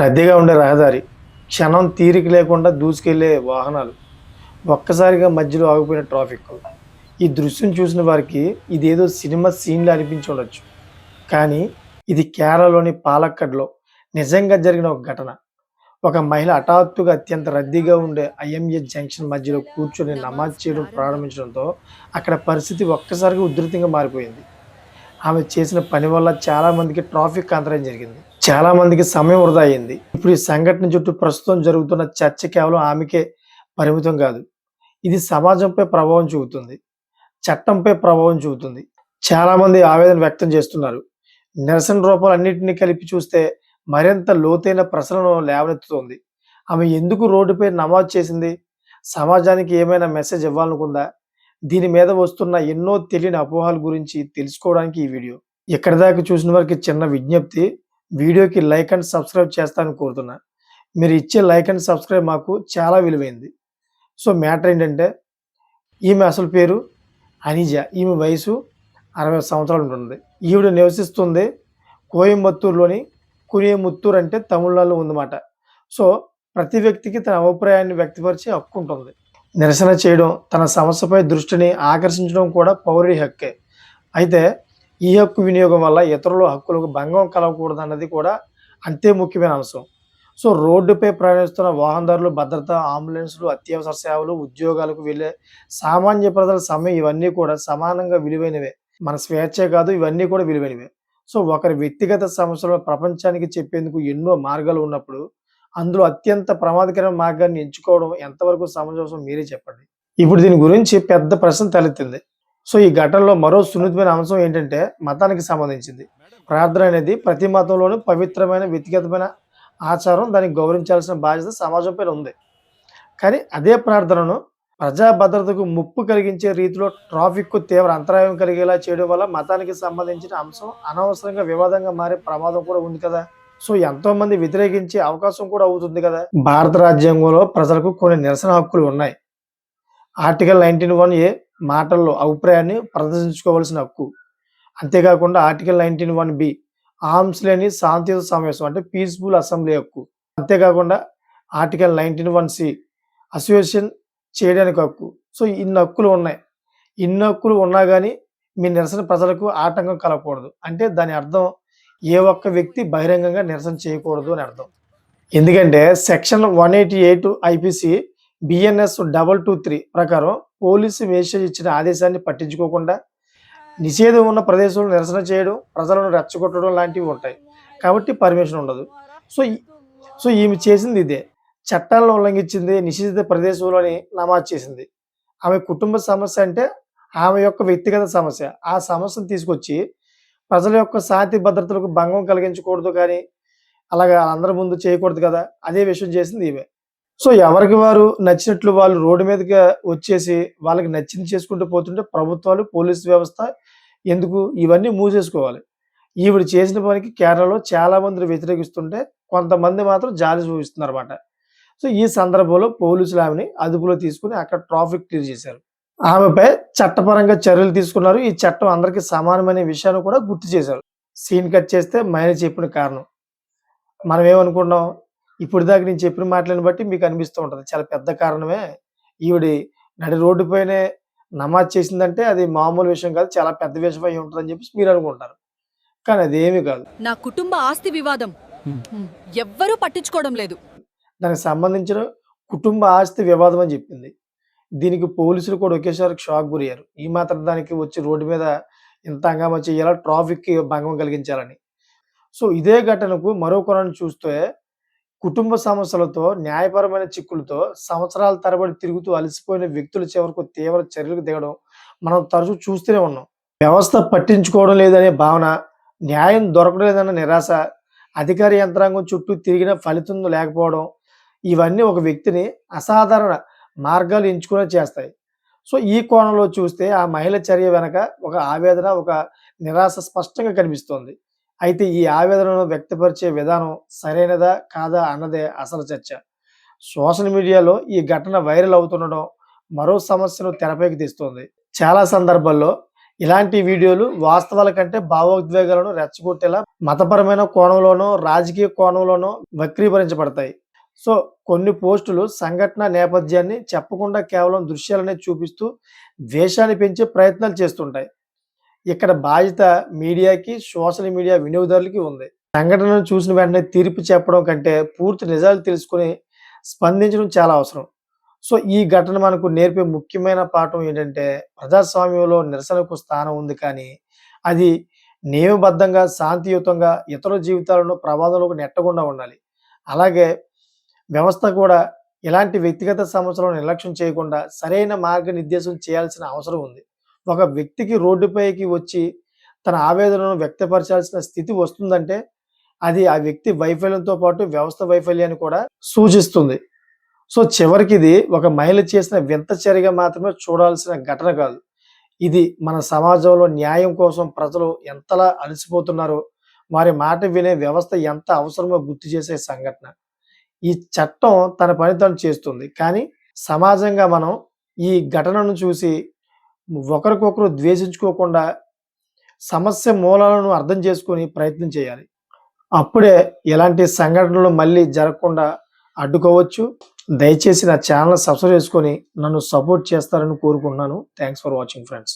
రద్దీగా ఉండే రహదారి క్షణం తీరిక లేకుండా దూసుకెళ్ళే వాహనాలు ఒక్కసారిగా మధ్యలో ఆగిపోయిన ట్రాఫిక్. ఈ దృశ్యం చూసిన వారికి ఇదేదో సినిమా సీన్లు అనిపించి ఉండొచ్చు. కానీ ఇది కేరళలోని పాలక్కడ్లో నిజంగా జరిగిన ఒక ఘటన. ఒక మహిళ హఠాత్తుగా అత్యంత రద్దీగా ఉండే ఐఎంఏ జంక్షన్ మధ్యలో కూర్చొని నమాజ్ చేయడం ప్రారంభించడంతో అక్కడ పరిస్థితి ఒక్కసారిగా ఉధృతంగా మారిపోయింది. ఆమె చేసిన పని వల్ల చాలామందికి ట్రాఫిక్ అంతరాయం జరిగింది. చాలా మందికి సమయం వృధా అయింది. ఇప్పుడు ఈ సంఘటన చుట్టూ ప్రస్తుతం జరుగుతున్న చర్చ కేవలం ఆమెకే పరిమితం కాదు. ఇది సమాజంపై ప్రభావం చూపుతుంది. చట్టంపై ప్రభావం చూపుతుంది. చాలా మంది ఆవేదన వ్యక్తం చేస్తున్నారు. నిరసన రూపాలు అన్నింటినీ కలిపి చూస్తే మరింత లోతైన ప్రశ్నలను లేవనెత్తుతోంది. ఆమె ఎందుకు రోడ్డుపై నమాజ్ చేసింది? సమాజానికి ఏమైనా మెసేజ్ ఇవ్వాలనుకుందా? దీని మీద వస్తున్న ఎన్నో తెలియని అపోహల గురించి తెలుసుకోవడానికి ఈ వీడియో. ఎక్కడి దాకా చూసిన వారికి చిన్న విజ్ఞప్తి. వీడియోకి లైక్ అండ్ సబ్స్క్రైబ్ చేస్తానని కోరుతున్నా. మీరు ఇచ్చే లైక్ అండ్ సబ్స్క్రైబ్ మాకు చాలా విలువైంది. సో మ్యాటర్ ఏంటంటే ఈమె అసలు పేరు అనిజ. ఈమె వయసు అరవై సంవత్సరాలు ఉంటుంది. ఈవిడ నివసిస్తుంది కోయంబత్తూరులోని కునియముత్తూరు అంటే తమిళనాడులో ఉందన్నమాట. సో ప్రతి వ్యక్తికి తన అభిప్రాయాన్ని వ్యక్తపరిచే హక్కు ఉంటుంది. నిరసన చేయడం తన సమస్యపై దృష్టిని ఆకర్షించడం కూడా పౌరుడి హక్కే. అయితే ఈ హక్కు వినియోగం వల్ల ఇతరుల హక్కులకు భంగం కలగకూడదన్నది కూడా అంతే ముఖ్యమైన అంశం. సో రోడ్డుపై ప్రయాణిస్తున్న వాహనదారులు భద్రత అంబులెన్స్లు అత్యవసర సేవలు ఉద్యోగాలకు వెళ్ళే సామాన్య ప్రజల సమయం ఇవన్నీ కూడా సమానంగా విలువైనవే. మన స్వేచ్ఛే కాదు ఇవన్నీ కూడా విలువైనవే. సో ఒకరి వ్యక్తిగత సమస్యలు ప్రపంచానికి చెప్పేందుకు ఎన్నో మార్గాలు ఉన్నప్పుడు అందులో అత్యంత ప్రమాదకరమైన మార్గాన్ని ఎంచుకోవడం ఎంతవరకు సమంజసం మీరే చెప్పండి. ఇప్పుడు దీని గురించి పెద్ద ప్రశ్న తలెత్తింది. సో ఈ ఘటనలో మరో సున్నితమైన అంశం ఏంటంటే మతానికి సంబంధించింది. ప్రార్థన అనేది ప్రతి మతంలోనూ పవిత్రమైన వ్యక్తిగతమైన ఆచారం దానికి గౌరవించాల్సిన బాధ్యత సమాజంపై ఉంది. కానీ అదే ప్రార్థనను ప్రజా భద్రతకు ముప్పు కలిగించే రీతిలో ట్రాఫిక్ తీవ్ర అంతరాయం కలిగేలా చేయడం వల్ల మతానికి సంబంధించిన అంశం అనవసరంగా వివాదంగా మారే ప్రమాదం కూడా ఉంది కదా. సో ఎంతో మంది వ్యతిరేకించే అవకాశం కూడా అవుతుంది కదా. భారత రాజ్యాంగంలో ప్రజలకు కొన్ని నిరసన హక్కులు ఉన్నాయి. ఆర్టికల్ నైన్టీన్ వన్ ఏ మాటల్లో అభిప్రాయాన్ని ప్రదర్శించుకోవాల్సిన హక్కు. అంతేకాకుండా article nineteen one B arms లేని శాంతియుత సమావేశం అంటే పీస్ఫుల్ అసెంబ్లీ హక్కు. అంతేకాకుండా article nineteen one C association చేయడానికి హక్కు. సో ఇన్ని హక్కులు ఉన్నాయి. ఇన్ని హక్కులు ఉన్నా కానీ మీ నిరసన ప్రజలకు ఆటంకం కలగకూడదు. అంటే దాని అర్థం ఏ ఒక్క వ్యక్తి బహిరంగంగా నిరసన చేయకూడదు అని అర్థం. ఎందుకంటే section one eighty eight IPC BNS double two three ప్రకారం పోలీసు మేసేజ్ ఇచ్చిన ఆదేశాన్ని పట్టించుకోకుండా నిషేధం ఉన్న ప్రదేశంలో నిరసన చేయడం ప్రజలను రెచ్చగొట్టడం లాంటివి ఉంటాయి. కాబట్టి పర్మిషన్ ఉండదు. సో సో ఈమె చేసింది ఇదే. చట్టాలను ఉల్లంఘించింది నిషేధిత ప్రదేశంలోని నమాజ్ చేసింది. ఆమె కుటుంబ సమస్య అంటే ఆమె యొక్క వ్యక్తిగత సమస్య. ఆ సమస్యను తీసుకొచ్చి ప్రజల యొక్క శాంతి భద్రతలకు భంగం కలిగించకూడదు కానీ అలాగా అందరి ముందు చేయకూడదు కదా అదే విషయం చేసింది ఈమె. సో ఎవరికి వారు నచ్చినట్లు వాళ్ళు రోడ్డు మీదకి వచ్చేసి వాళ్ళకి నచ్చింది చేసుకుంటూ పోతుంటే ప్రభుత్వాలు పోలీసు వ్యవస్థ ఎందుకు ఇవన్నీ మూసేసుకోవాలి. ఈవిడ చేసిన పనికి కేరళలో చాలా మంది వ్యతిరేకిస్తుంటే కొంతమంది మాత్రం జాలి చూపిస్తున్నారు అనమాట సో ఈ సందర్భంలో పోలీసులు ఆమెని అదుపులో తీసుకుని అక్కడ ట్రాఫిక్ క్లియర్ చేశారు. ఆమెపై చట్టపరంగా చర్యలు తీసుకున్నారు. ఈ చట్టం అందరికీ సమానమనే విషయాన్ని కూడా గుర్తు చేశారు. సీన్ కట్ చేస్తే మైన చెప్పిన కారణం. మనం ఏమనుకున్నాం ఇప్పుడు దాకా నేను చెప్పిన మాటలను బట్టి మీకు అనిపిస్తూ ఉంటుంది. చాలా పెద్ద కారణమే. ఈవిడి నడి రోడ్డుపైనే నమాజ్ చేసిందంటే అది మామూలు విషయం కాదు చాలా పెద్ద విషయం అయి ఉంటుందని చెప్పేసి మీరు అనుకుంటారు. కానీ అదేమీ కాదు. నా కుటుంబ ఆస్తి వివాదం. ఎవ్వరూ పట్టించుకోవడం లేదు. దానికి సంబంధించిన కుటుంబ ఆస్తి వివాదం అని చెప్పింది. దీనికి పోలీసులు కూడా ఒకేసారి షాక్ గురయ్యారు. ఈ మాత్రం దానికి వచ్చి రోడ్డు మీద ఇంత హంగామా చేయాలా? ట్రాఫిక్కి భంగం కలిగించాలని. సో ఇదే ఘటనకు మరో కొనను చూస్తే కుటుంబ సమస్యలతో న్యాయపరమైన చిక్కులతో సంవత్సరాల తరబడి తిరుగుతూ అలసిపోయిన వ్యక్తుల చివరకు తీవ్ర చర్యలకు దిగడం మనం తరచూ చూస్తూనే ఉన్నాం. వ్యవస్థ పట్టించుకోవడం లేదనే భావన న్యాయం దొరకడం లేదన్న నిరాశ అధికార యంత్రాంగం చుట్టూ తిరిగిన ఫలితం లేకపోవడం ఇవన్నీ ఒక వ్యక్తిని అసాధారణ మార్గాలు ఎంచుకునే చేస్తాయి. సో ఈ కోణంలో చూస్తే ఆ మహిళ చర్య వెనక ఒక ఆవేదన ఒక నిరాశ స్పష్టంగా కనిపిస్తోంది. అయితే ఈ ఆవేదనను వ్యక్తపరిచే విధానం సరైనదా కాదా అన్నదే అసలు చర్చ. సోషల్ మీడియాలో ఈ ఘటన వైరల్ అవుతుండడం మరో సమస్యను తెరపైకి తీస్తుంది. చాలా సందర్భాల్లో ఇలాంటి వీడియోలు వాస్తవాల కంటే భావోద్వేగాలను రెచ్చగొట్టేలా మతపరమైన కోణంలోనో రాజకీయ కోణంలోనో వక్రీకరించబడతాయి. సో కొన్ని పోస్టులు సంఘటన నేపథ్యాన్ని చెప్పకుండా కేవలం దృశ్యాలనే చూపిస్తూ ద్వేషాన్ని పెంచే ప్రయత్నాలు చేస్తుంటాయి. ఇక్కడ బాధ్యత మీడియాకి సోషల్ మీడియా వినియోగదారులకి ఉంది. సంఘటనను చూసిన వెంటనే తీర్పు చెప్పడం కంటే పూర్తి నిజాలు తెలుసుకుని స్పందించడం చాలా అవసరం. సో ఈ ఘటన మనకు నేర్పే ముఖ్యమైన పాఠం ఏంటంటే ప్రజాస్వామ్యంలో నిరసనకు స్థానం ఉంది కానీ అది నియమబద్ధంగా శాంతియుతంగా ఇతర జీవితాలను ప్రమాదంలోకి నెట్టకుండా ఉండాలి. అలాగే వ్యవస్థ కూడా ఇలాంటి వ్యక్తిగత సమస్యలను నిర్లక్ష్యం చేయకుండా సరైన మార్గనిర్దేశం చేయాల్సిన అవసరం ఉంది. ఒక వ్యక్తికి రోడ్డుపైకి వచ్చి తన ఆవేదనను వ్యక్తపరచాల్సిన స్థితి వస్తుందంటే అది ఆ వ్యక్తి వైఫల్యంతో పాటు వ్యవస్థ వైఫల్యాన్ని కూడా సూచిస్తుంది. సో చివరికి ఇది ఒక మహిళ చేసిన వింత చర్యగా మాత్రమే చూడాల్సిన ఘటన కాదు. ఇది మన సమాజంలో న్యాయం కోసం ప్రజలు ఎంతలా అలసిపోతున్నారో వారి మాట వినే వ్యవస్థ ఎంత అవసరమో గుర్తు చేసే సంఘటన. ఈ చట్టం తన పని తను చేస్తుంది. కానీ సమాజంగా మనం ఈ ఘటనను చూసి ఒకరికొకరు ద్వేషించుకోకుండా సమస్య మూలాలను అర్థం చేసుకొని ప్రయత్నం చేయాలి. అప్పుడే ఇలాంటి సంఘటనలు మళ్ళీ జరగకుండా అడ్డుకోవచ్చు. దయచేసి నా ఛానల్ సబ్స్క్రైబ్ చేసుకొని నన్ను సపోర్ట్ చేస్తారని కోరుకుంటున్నాను. Thanks for watching friends.